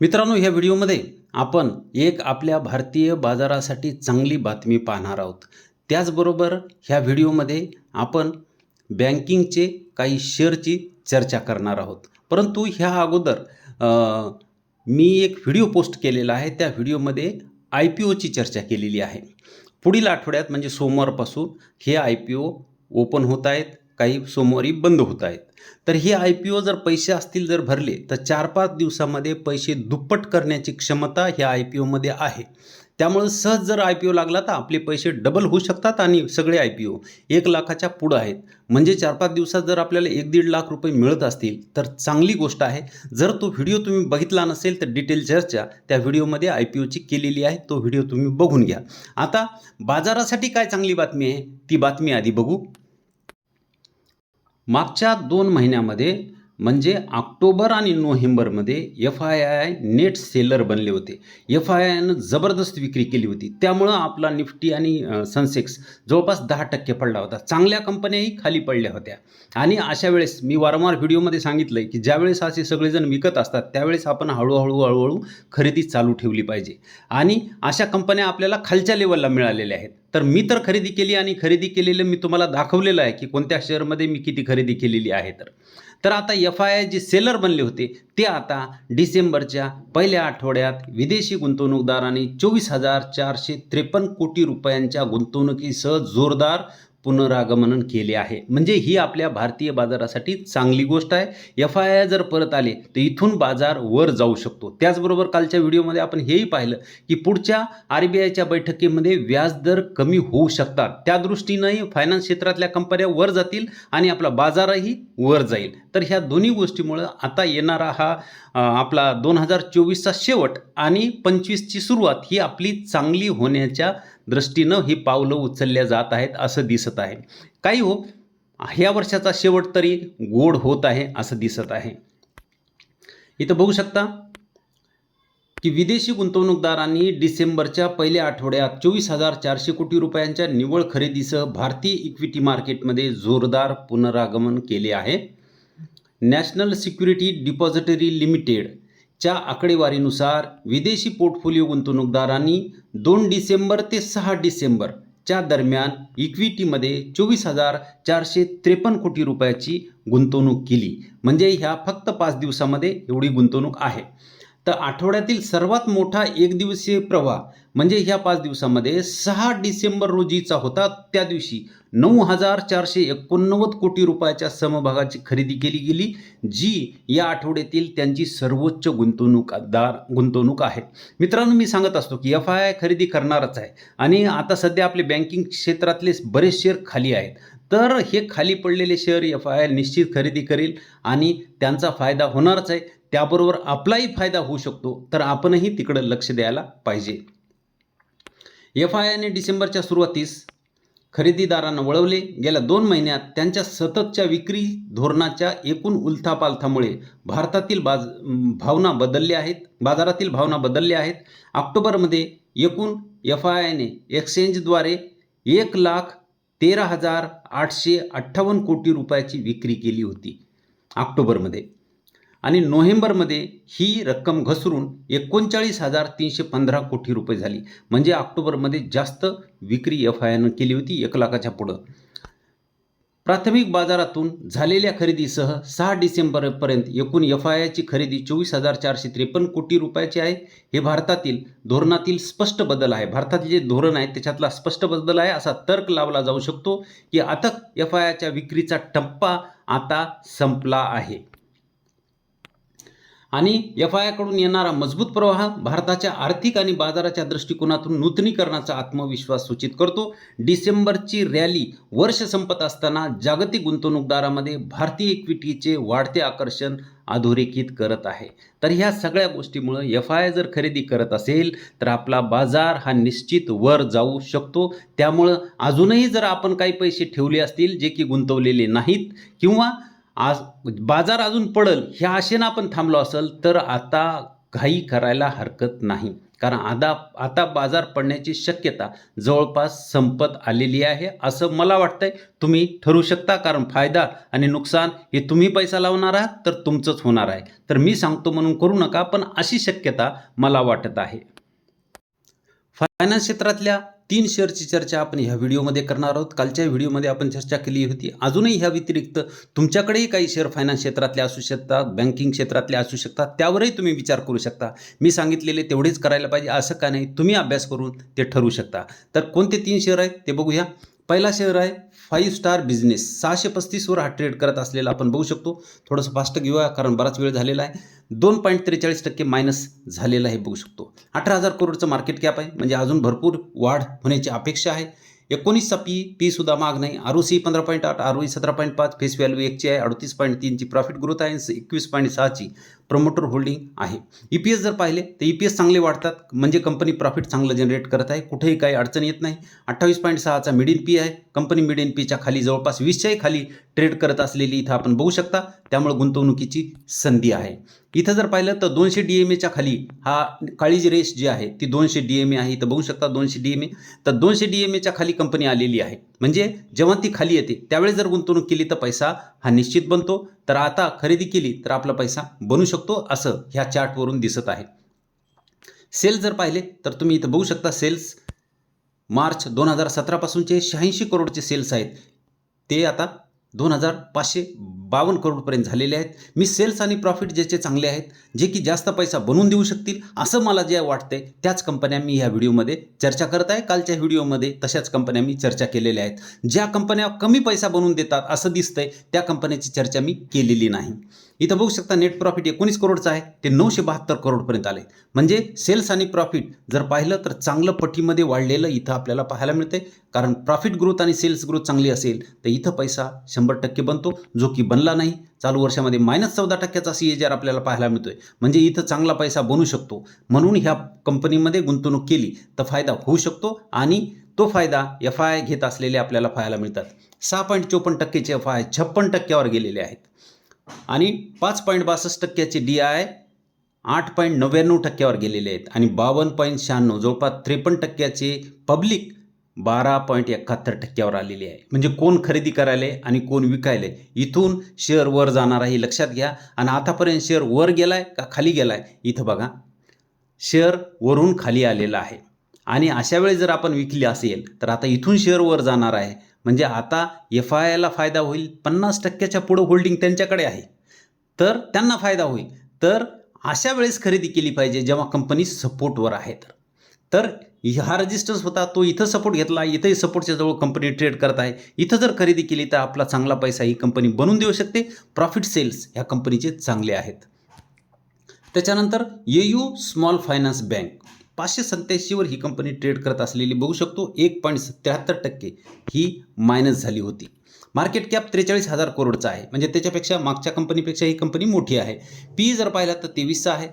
मित्रांनो ह्या व्हिडिओमध्ये आपण एक आपल्या भारतीय बाजारासाठी चांगली बातमी पाहणार आहोत. त्याचबरोबर ह्या व्हिडिओमध्ये आपण बँकिंगचे काही शेअरची चर्चा करणार आहोत. परंतु ह्या अगोदर मी एक व्हिडिओ पोस्ट केलेला आहे. त्या व्हिडिओमध्ये आय पी ओची चर्चा केलेली आहे. पुढील आठवड्यात म्हणजे सोमवारपासून हे आय पी ओ ओपन होत आहेत. काही सोमवारी बंद होत आहेत. तर हे आय पी ओ जर पैसे असतील जर भरले तर चार पाच दिवसामध्ये पैसे दुप्पट करण्याची क्षमता ह्या आय पी ओमध्ये आहे. त्यामुळे सहज जर आय पी ओ लागला तर आपले पैसे डबल होऊ शकतात आणि सगळे आय पी ओ एक लाखाच्या पुढं आहेत. म्हणजे चार पाच दिवसात जर आपल्याला एक दीड लाख रुपये मिळत असतील तर चांगली गोष्ट आहे. जर तो व्हिडिओ तुम्ही बघितला नसेल तर डिटेल चर्चा त्या व्हिडिओमध्ये आय पी ओची केलेली आहे तो व्हिडिओ तुम्ही बघून घ्या. आता बाजारासाठी काय चांगली बातमी आहे? ती बातमी आधी बघू. मागच्या दोन महिन्यामध्ये म्हणजे ऑक्टोबर आणि नोव्हेंबरमध्ये F I I net seller बनले होते. एफ आय आयनं जबरदस्त विक्री केली होती. त्यामुळं आपला निफ्टी आणि सनसेक्स जवळपास दहा टक्के पडला होता. चांगल्या कंपन्याही खाली पडल्या होत्या. आणि अशा वेळेस मी वारंवार व्हिडिओमध्ये सांगितलं आहे की ज्यावेळेस असे सगळेजण विकत असतात त्यावेळेस आपण हळूहळू हळूहळू खरेदी चालू ठेवली पाहिजे. आणि अशा कंपन्या आपल्याला खालच्या लेवलला मिळालेल्या आहेत. तर मी तर खरेदी केली आणि खरेदी केलेलं मी तुम्हाला दाखवलेलं आहे की कोणत्या शेअरमध्ये मी किती खरेदी केलेली आहे तर. तर आता एफ आय आय जे सेलर बनले होते ते आता डिसेंबरच्या पहिल्या आठवड्यात विदेशी गुंतवणूकदारांनी चोवीस हजार चारशे त्रेपन्न कोटी रुपयांच्या गुंतवणुकीसह जोरदार पुनरागमन केले आहे. म्हणजे ही आपल्या भारतीय बाजारासाठी चांगली गोष्ट आहे. एफ आय आय जर परत आले तर इथून बाजार वर जाऊ शकतो. त्याचबरोबर कालच्या व्हिडिओमध्ये आपण हेही पाहिलं की पुढच्या आर बी आयच्या बैठकीमध्ये व्याजदर कमी होऊ शकतात. त्या दृष्टीनंही फायनान्स क्षेत्रातल्या कंपन्या वर जातील आणि आपला बाजारही वर जाईल. तर ह्या दोन्ही गोष्टीमुळं आता येणारा हा आपला दोन हजार चोवीसचा शेवट आणि पंचवीसची सुरुवात ही आपली चांगली होण्याच्या दृष्टीनं ही पावलं उचलल्या जात आहेत असं दिसत आहे. काही हो ह्या वर्षाचा शेवट तरी गोड होत आहे असं दिसत आहे. इथं बघू शकता की विदेशी गुंतवणूकदारांनी डिसेंबरच्या पहिल्या आठवड्यात चोवीस हजार चारशे कोटी रुपयांच्या निव्वळ खरेदीसह भारतीय इक्विटी मार्केटमध्ये जोरदार पुनरागमन केले आहे. नॅशनल सिक्युरिटी डिपॉझिटरी लिमिटेड च्या आकडेवारीनुसार विदेशी पोर्टफोलिओ गुंतवणूकदारांनी दोन डिसेंबर ते सहा डिसेंबर च्या दरम्यान इक्विटीमध्ये चोवीस हजार चारशे त्रेपन्न कोटी रुपयाची गुंतवणूक केली. म्हणजे ह्या फक्त पाच दिवसामध्ये एवढी गुंतवणूक आहे. तर आठवड्यातील सर्वात मोठा एक दिवसीय प्रवाह म्हणजे ह्या पाच दिवसामध्ये सहा डिसेंबर रोजीचा होता. त्या दिवशी नऊ हजार चारशे एकोणनव्वद कोटी रुपयाच्या समभागाची खरेदी केली गेली जी या आठवड्यातील त्यांची सर्वोच्च गुंतवणूकदार गुंतवणूक आहे. मित्रांनो मी सांगत असतो की एफ आय आय खरेदी करणारच आहे आणि आता सध्या आपले बँकिंग क्षेत्रातले बरेच शेअर खाली आहेत. तर हे खाली पडलेले शेअर एफ आय आय निश्चित खरेदी करेल आणि त्यांचा फायदा होणारच आहे. त्याबरोबर आपलाही फायदा होऊ शकतो तर आपणही तिकडं लक्ष द्यायला पाहिजे. एफ आय आयने डिसेंबरच्या सुरुवातीस खरेदीदारांना वळवले. गेल्या दोन महिन्यात त्यांच्या सततच्या विक्री धोरणाच्या एकूण उलथापालथामुळे भारतातील बाज भावना बदलल्या आहेत बाजारातील भावना बदलल्या आहेत. ऑक्टोबरमध्ये एकूण एफ आय आयने एक्सचेंजद्वारे एक लाख तेरा हजार आठशे अठ्ठावन्न कोटी रुपयाची विक्री केली होती. ऑक्टोबरमध्ये आणि नोव्हेंबरमध्ये ही रक्कम घसरून एकोणचाळीस हजार तीनशे पंधरा कोटी रुपये झाली. म्हणजे ऑक्टोबरमध्ये जास्त विक्री एफ आय आयनं केली होती एक लाखाच्या पुढं. प्राथमिक बाजारातून झालेल्या खरेदीसह सहा डिसेंबरपर्यंत एकूण एफ आय आयची खरेदी चोवीस हजार चारशे त्रेपन्न कोटी रुपयाची आहे. हे भारतातील धोरणातील स्पष्ट बदल आहे. भारतातील जे धोरण आहे त्याच्यातला स्पष्ट बदल आहे असा तर्क लावला जाऊ शकतो की आता एफ आय आयच्या विक्रीचा टप्पा आता संपला आहे. आणि एफ आय आयकडून येणारा मजबूत प्रवाह भारताच्या आर्थिक आणि बाजाराच्या दृष्टिकोनातून नूतनीकरणाचा आत्मविश्वास सूचित करतो. डिसेंबरची रॅली वर्ष संपत असताना जागतिक गुंतवणूकदारामध्ये भारतीय इक्विटीचे वाढते आकर्षण अधोरेखित करत आहे. तर ह्या सगळ्या गोष्टीमुळं एफ आय जर खरेदी करत असेल तर आपला बाजार हा निश्चित वर जाऊ शकतो. त्यामुळं अजूनही जर आपण काही पैसे ठेवले असतील जे की गुंतवलेले नाहीत किंवा आज बाजार अजून पडल ह्या आशेनं आपण थांबलो असेल तर आता घाई करायला हरकत नाही. कारण आता आता बाजार पडण्याची शक्यता जवळपास संपत आलेली आहे असं मला वाटतंय. तुम्ही ठरवू शकता कारण फायदा आणि नुकसान हे तुम्ही पैसा लावणार आहात तर तुमचंच होणार आहे. तर मी सांगतो म्हणून करू नका पण अशी शक्यता मला वाटत आहे. फायनान्स क्षेत्रातल्या तीन शेअरची चर्चा आपण ह्या व्हिडिओमध्ये करणार आहोत. कालच्या व्हिडिओमध्ये आपण चर्चा केली होती. अजूनही ह्या व्यतिरिक्त तुमच्याकडेही काही शेअर फायनान्स क्षेत्रातले असू शकतात बँकिंग क्षेत्रातले असू शकतात त्यावरही तुम्ही विचार करू शकता. मी सांगितलेले तेवढेच करायला पाहिजे असं का नाही तुम्ही अभ्यास करून ते ठरवू शकता. तर कोणते तीन शेअर आहेत ते बघूया. पहिला शहर आहे फाईव्ह स्टार बिझनेस सहाशे पस्तीसवर हा ट्रेड करत असलेला आपण बघू शकतो. थोडंसं फास्ट घेऊया कारण बराच वेळ झालेला आहे. दोन पॉईंट त्रेचाळीस टक्के मायनस झालेला हे बघू शकतो. अठरा हजार करोडचं मार्केट कॅप आहे म्हणजे अजून भरपूर वाढ होण्याची अपेक्षा आहे. एकोणीसचा पी पी सुद्धा माग नाही. आर ओ सी पंधरा पॉईंट आठ आर ओ सतरा पॉईंट पाच फेस व्हॅल्यू एकची आहे अडतीस पॉईंट तीनची प्रॉफिट ग्रोथ आहे एकवीस पॉईंट सहाची प्रमोटर होल्डिंग आहे. ई पी एस जर पाहिले तर ई पी एस चांगले वाढतात म्हणजे कंपनी प्रॉफिट चांगलं जनरेट करत आहे कुठेही काही अडचण येत नाही. अठ्ठावीस पॉईंट सहाचा मिड इन पी आहे कंपनी मिड एन पीच्या खाली जवळपास वीसच्याही खाली ट्रेड करत असलेली इथं आपण बघू शकता. त्यामुळे गुंतवणुकीची संधी आहे. इथं जर पाहिलं तर दोनशे डी एम एच्या खाली हा काळीजी रेस जी आहे ती दोनशे डी एम ए आहे. इथं बघू शकता दोनशे डी एम ए तर दोनशे डी एम एच्या खाली कंपनी आलेली आहे. म्हणजे जेव्हा ती खाली येते त्यावेळेस जर गुंतवणूक केली तर पैसा हा निश्चित बनतो. तर आता खरेदी केली तर आपला पैसा बनू शकतो असं ह्या चार्टवरून दिसत आहे. सेल जर पाहिले तर तुम्ही इथं बघू शकता सेल्स मार्च दोन हजार सतरापासूनचे शहाऐंशी करोडचे सेल्स आहेत. ते आता दोन हजार पाचशे बावन्न करोडपर्यंत झालेले आहेत. मी सेल्स आणि प्रॉफिट ज्याचे चांगले आहेत जे की जास्त पैसा बनवून देऊ शकतील असं मला जे वाटतंय त्याच कंपन्या मी ह्या व्हिडिओमध्ये चर्चा करत आहे. कालच्या व्हिडिओमध्ये तशाच कंपन्या मी चर्चा केलेल्या आहेत. ज्या कंपन्या कमी पैसा बनवून देतात असं दिसतंय त्या कंपन्याची चर्चा मी केलेली नाही. इथं बघू शकता नेट प्रॉफिट एकोणीस करोडचं आहे. ते नऊशे बहात्तर करोडपर्यंत आले म्हणजे सेल्स आणि प्रॉफिट जर पाहिलं तर चांगलं पटीमध्ये वाढलेलं इथं आपल्याला पाहायला मिळते कारण प्रॉफिट ग्रोथ आणि सेल्स ग्रोथ चांगली असेल तर इथं पैसा शंभर टक्के बनतो. जो की बनला नाही चालू वर्षामध्ये मायनस चौदा टक्क्याचा सी एच आर आपल्याला पाहायला मिळतोय. म्हणजे इथं चांगला पैसा बनू शकतो. म्हणून ह्या कंपनीमध्ये गुंतवणूक केली तर फायदा होऊ शकतो आणि तो फायदा एफ आय घेत असलेले आपल्याला पाहायला मिळतात. सहा पॉईंट चोपन्न टक्केचे एफ आय छप्पन टक्क्यावर गेलेले आहेत. आणि पाच पॉईंट बासष्ट टक्क्याचे डी आय आठ पॉईंट नव्याण्णव टक्क्यावर गेलेले आहेत. आणि बावन्न पॉईंट शहाण्णव जवळपास त्रेपन्न टक्क्याचे पब्लिक बारा पॉईंट एकाहत्तर टक्क्यावर आलेली आहे. म्हणजे कोण खरेदी करायले आणि कोण विकायले? इथून शेअर वर जाणार आहे हे लक्षात घ्या. आणि आतापर्यंत शेअर वर गेलाय का खाली गेलाय? इथं बघा. शेअर वरून खाली आलेला आहे. आणि अशा वेळी जर आपण विकली असेल तर आता इथून शेअर वर जाणार आहे. म्हणजे आता एफ आय आयला फायदा होईल. पन्नास टक्क्याच्या पुढं होल्डिंग त्यांच्याकडे आहे. तर त्यांना फायदा होईल. तर अशा वेळेस खरेदी केली पाहिजे जेव्हा कंपनी सपोर्टवर आहे तर. तर हा रजिस्टन्स होता तो इथं सपोर्ट घेतला इथंही सपोर्टच्या जवळ कंपनी ट्रेड करत आहे. इथं जर खरेदी केली तर आपला चांगला पैसा ही कंपनी बनवून देऊ शकते. प्रॉफिट सेल्स ह्या कंपनीचे चांगले आहेत. त्याच्यानंतर ये यू स्मॉल फायनान्स बँक पाचशे सत्त्याऐंशीवर ही कंपनी ट्रेड करत असलेली बघू शकतो. एक पॉईंट सत्याहत्तर टक्के ही मायनस झाली होती. मार्केट कॅप त्रेचाळीस हजार करोडचा आहे. म्हणजे त्याच्यापेक्षा मागच्या कंपनीपेक्षा ही कंपनी मोठी आहे. पी जर पाहिला तर तेवीसचा आहे.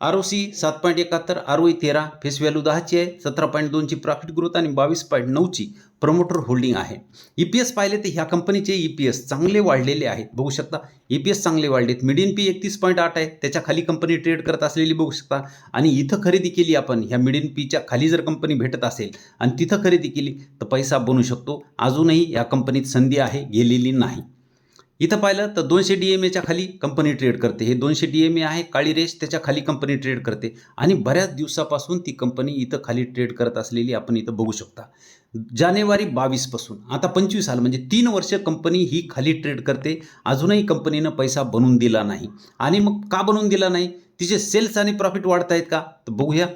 आर ओ सी सात पॉईंट एकाहत्तर आर ओ तेरा फेस व्हॅल्यू दहाची आहे सतरा पॉईंट दोनची प्रॉफिट ग्रोथ आणि बावीस पॉईंट नऊची प्रमोटर होल्डिंग आहे. ई पी एस पाहिले तर ह्या कंपनीचे ई पी एस चांगले वाढलेले आहेत. बघू शकता ई पी एस चांगले वाढलेत. मिडियन पी एकतीस पॉईंट आठ आहे. त्याच्याखाली कंपनी ट्रेड करत असलेली बघू शकता. आणि इथं खरेदी केली आपण ह्या मिडियन पीच्या खाली जर कंपनी भेटत असेल आणि तिथं खरेदी केली तर पैसा बनू शकतो. अजूनही या कंपनीत संधी आहे गेलेली नाही. इथं पाहिलं तर दोनशे डी एम एच्या खाली कंपनी ट्रेड करते. हे दोनशे डी एम ए आहे काळी रेष त्याच्याखाली कंपनी ट्रेड करते. आणि बऱ्याच दिवसापासून ती कंपनी इथं खाली ट्रेड करत असलेली आपण इथं बघू शकता. जानेवारी बावीसपासून आता पंचवीस आलं म्हणजे तीन वर्ष कंपनी ही खाली ट्रेड करते. अजूनही कंपनीनं पैसा बनवून दिला नाही. आणि मग का बनवून दिला नाही? तिचे सेल्स आणि प्रॉफिट वाढत आहेत का? तर बघूया.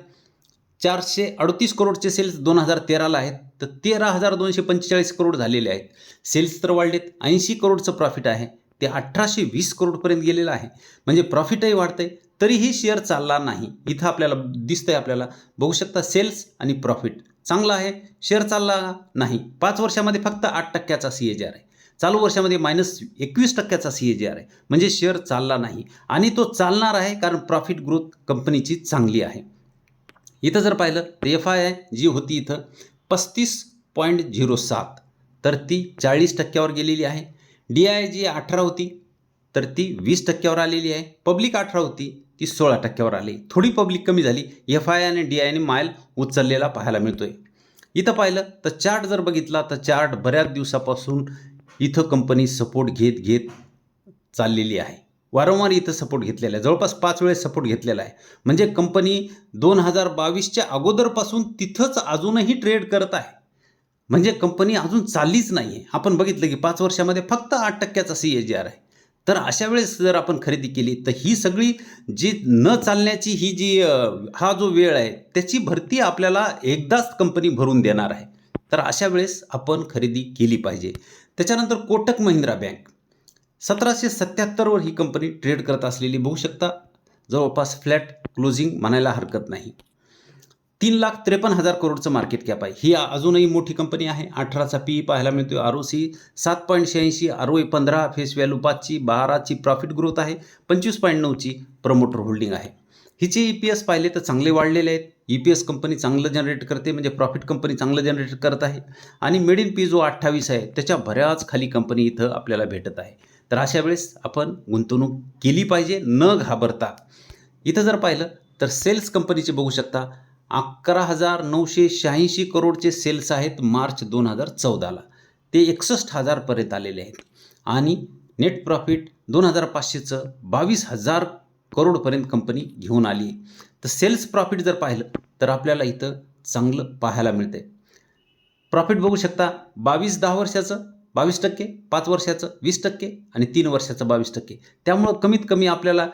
चारशे अडतीस करोडचे सेल्स दोन हजार तेराला आहेत. तर तेरा हजार दोनशे पंचेचाळीस करोड झालेले आहेत. सेल्स तर वाढलेत. ऐंशी करोडचं प्रॉफिट आहे. ते अठराशे वीस करोडपर्यंत गेलेलं आहे. म्हणजे प्रॉफिटही वाढतंय. तरीही शेअर चालला नाही. इथं आपल्याला दिसतंय आपल्याला. बघू शकता सेल्स आणि प्रॉफिट. चांगला आहे. शेअर चालला नाही. पाच वर्षामध्ये फक्त आठ टक्क्याचा सी ए आर आहे. चालू वर्षामध्ये मायनस एकवीस टक्क्याचा सी ए जी आर आहे. म्हणजे शेअर चालला नाही. आणि तो चालणार आहे कारण प्रॉफिट ग्रोथ कंपनीची चांगली आहे. इथं जर पाहिलं तर एफ आय आय जी होती इथं पस्तीस पॉईंट झिरो सात तर ती चाळीस टक्क्यावर गेलेली आहे. डी आय जी अठरा होती तर ती वीस टक्क्यावर आलेली आहे. पब्लिक अठरा होती ती सोळा टक्क्यावर आली. थोडी पब्लिक कमी झाली. एफ आय आणि डी आयने मायल उचललेला पाहायला मिळतोय. इथं पाहिलं तर चार्ट जर बघितला तर चार्ट बऱ्याच दिवसापासून इथं कंपनी सपोर्ट घेत घेत चाललेली आहे. वारंवार इथं सपोर्ट घेतलेला आहे. जवळपास पाच वेळेस सपोर्ट घेतलेला आहे. म्हणजे कंपनी दोन हजार बावीसच्या अगोदरपासून तिथंच अजूनही ट्रेड करत आहे. म्हणजे कंपनी अजून चाललीच नाही आहे आपण बघितलं की पाच वर्षामध्ये फक्त आठ टक्क्याचा सी एच आर आहे. तर अशा वेळेस जर आपण खरेदी केली तर ही सगळी जी न चालण्याची ही जी हा जो वेळ आहे त्याची भरती आपल्याला एकदाच कंपनी भरून देणार आहे. तर अशा वेळेस आपण खरेदी केली पाहिजे. त्याच्यानंतर कोटक महिंद्रा बँक. सतराशे सत्याहत्तरवर ही कंपनी ट्रेड करत असलेली बघू शकता. जवळपास फ्लॅट क्लोजिंग म्हणायला हरकत नाही. तीन लाख त्रेपन्न हजार करोडचं मार्केट कॅप आहे. ही अजूनही मोठी कंपनी आहे. अठराचा पी पाहायला मिळतो आर ओ सी सात पॉईंट शहाऐंशी आर ओ पंधरा फेस व्हॅल्यू पाचची बाराची प्रॉफिट ग्रोथ आहे. पंचवीस पॉईंट नऊची प्रमोटर होल्डिंग आहे. हिचे ई पी एस पाहिले तर चांगले वाढलेले आहेत. ई पी एस कंपनी चांगलं जनरेट करते म्हणजे प्रॉफिट कंपनी चांगलं जनरेट करत आहे. आणि मेड इन पी जो अठ्ठावीस आहे त्याच्या बऱ्याच खाली कंपनी इथं आपल्याला भेटत आहे. तर अशा वेळेस आपण गुंतवणूक केली पाहिजे न घाबरता. इथं जर पाहिलं तर सेल्स कंपनीचे बघू शकता अकरा हजार नऊशे शहाऐंशी करोडचे सेल्स आहेत मार्च दोन हजार चौदाला. ते एकसष्ट हजारपर्यंत आलेले आहेत. आणि नेट प्रॉफिट दोन हजार पाचशेचं बावीस हजार करोडपर्यंत कंपनी घेऊन आली. तर सेल्स प्रॉफिट जर पाहिलं तर आपल्याला इथं चांगलं पाहायला मिळतं आहे प्रॉफिट बघू शकता बावीस दहा वर्षाचं बावीस टक्के पाच वर्षाचं वीस टक्के आणि तीन वर्षाचं बावीस टक्के. त्यामुळं कमीत कमी आपल्याला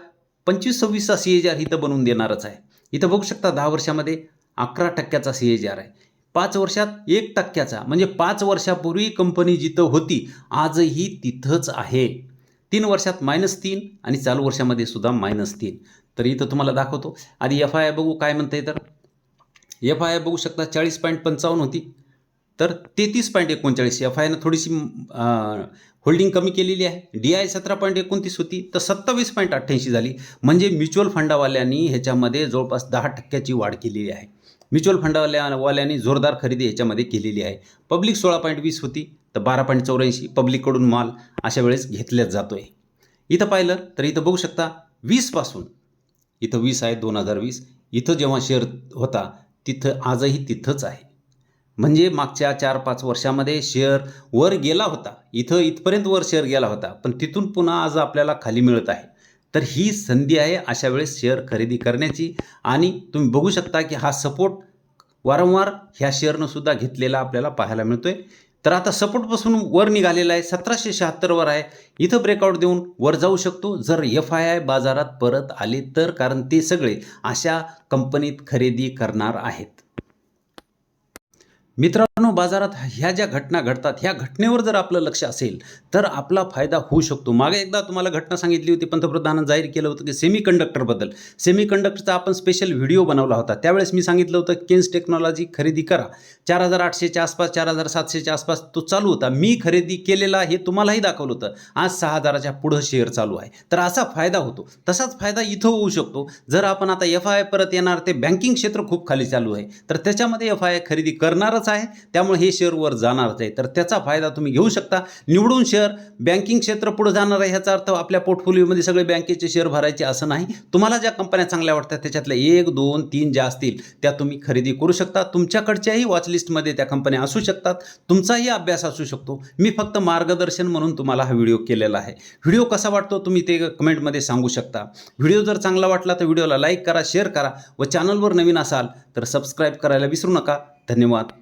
पंचवीस सव्वीसचा सी एच आर इथं बनवून देणारच आहे. इथं बघू शकता दहा वर्षामध्ये अकरा टक्क्याचा सी एच आर आहे. पाच वर्षात एक टक्क्याचा म्हणजे पाच वर्षापूर्वी कंपनी जिथं होती आजही तिथंच आहे. तीन वर्षात मायनस तीन आणि चालू वर्षामध्ये सुद्धा मायनस तीन. तर इथं तुम्हाला दाखवतो. आधी एफ आय आय बघू काय म्हणते तर. एफ आय आय बघू शकता चाळीस पॉईंट पंचावन्न होती. तर तेहतीस पॉईंट एकोणचाळीस एफ आयनं थोडीशी होल्डिंग कमी केलेली आहे. डी आय सतरा पॉईंट एकोणतीस होती तर सत्तावीस पॉईंट अठ्ठ्याऐंशी झाली. म्हणजे म्युच्युअल फंडावाल्यांनी ह्याच्यामध्ये जवळपास दहा टक्क्याची वाढ केलेली आहे. म्युच्युअल फंडावाल्या वाल्यांनी जोरदार खरेदी ह्याच्यामध्ये केलेली आहे. पब्लिक सोळा पॉईंट वीस होती तर बारा पॉईंट चौऱ्याऐंशी पब्लिककडून माल अशा वेळेस घेतल्याच जातो आहे इथं पाहिलं तर इथं बघू शकता वीसपासून इथं वीस आहे दोन हजार वीस इथं जेव्हा शेअर होता तिथं आजही तिथंच आहे. म्हणजे मागच्या चार पाच वर्षामध्ये शेअर वर गेला होता. इथं इथपर्यंत वर शेअर गेला होता. पण तिथून पुन्हा आज आपल्याला खाली मिळत आहे. तर ही संधी आहे अशा वेळेस शेअर खरेदी करण्याची. आणि तुम्ही बघू शकता की हा सपोर्ट वारंवार ह्या शेअरनं सुद्धा घेतलेला आपल्याला पाहायला मिळतोय. तर आता सपोर्टपासून वर निघालेला आहे. सतराशे शहात्तरवर आहे. इथं ब्रेकआउट देऊन वर जाऊ शकतो. जर एफ आय आय बाजारात परत आले तर कारण ते सगळे अशा कंपनीत खरेदी करणार आहेत. मित्रांनो बाजारात ह्या ज्या घटना घडतात ह्या घटनेवर जर आपलं लक्ष असेल तर आपला फायदा होऊ शकतो. मागे एकदा तुम्हाला घटना सांगितली होती पंतप्रधानांनी जाहीर केलं होतं की सेमी कंडक्टरबद्दल सेमी कंडक्टरचा आपण स्पेशल व्हिडिओ बनवला होता. त्यावेळेस मी सांगितलं होतं केन्स टेक्नॉलॉजी खरेदी करा. चार हजार आठशेच्या आसपास चार हजार सातशेच्या आसपास तो चालू होता. मी खरेदी केलेला हे तुम्हालाही दाखवलं होतं. आज सहा हजाराच्या पुढं शेअर चालू आहे. तर असा फायदा होतो. तसाच फायदा इथं होऊ शकतो. जर आपण आता एफ आय परत येणार ते बँकिंग क्षेत्र खूप खाली चालू आहे. तर त्याच्यामध्ये एफ आय खरेदी करणारच आहे. त्यामुळे हे शेअर वर जाणारच आहे तर त्याचा फायदा तुम्ही घेऊ शकता. निवडून शेअर बँकिंग क्षेत्र पुढे जाणार आहे ह्याचा अर्थ आपल्या पोर्टफोलिओमध्ये सगळे बँकेचे शेअर भरायचे असं नाही. तुम्हाला ज्या कंपन्या चांगल्या वाटतात त्याच्यातल्या एक दोन तीन ज्या असतील त्या तुम्ही खरेदी करू शकता. तुमच्याकडच्याही वॉचलिस्टमध्ये त्या कंपन्या असू शकतात. तुमचाही अभ्यास असू शकतो. मी फक्त मार्गदर्शन म्हणून तुम्हाला हा व्हिडिओ केलेला आहे. व्हिडिओ कसा वाटतो तुम्ही ते कमेंटमध्ये सांगू शकता. व्हिडिओ जर चांगला वाटला तर व्हिडिओला लाईक करा शेअर करा व चॅनलवर नवीन असाल तर सबस्क्राईब करायला विसरू नका. धन्यवाद.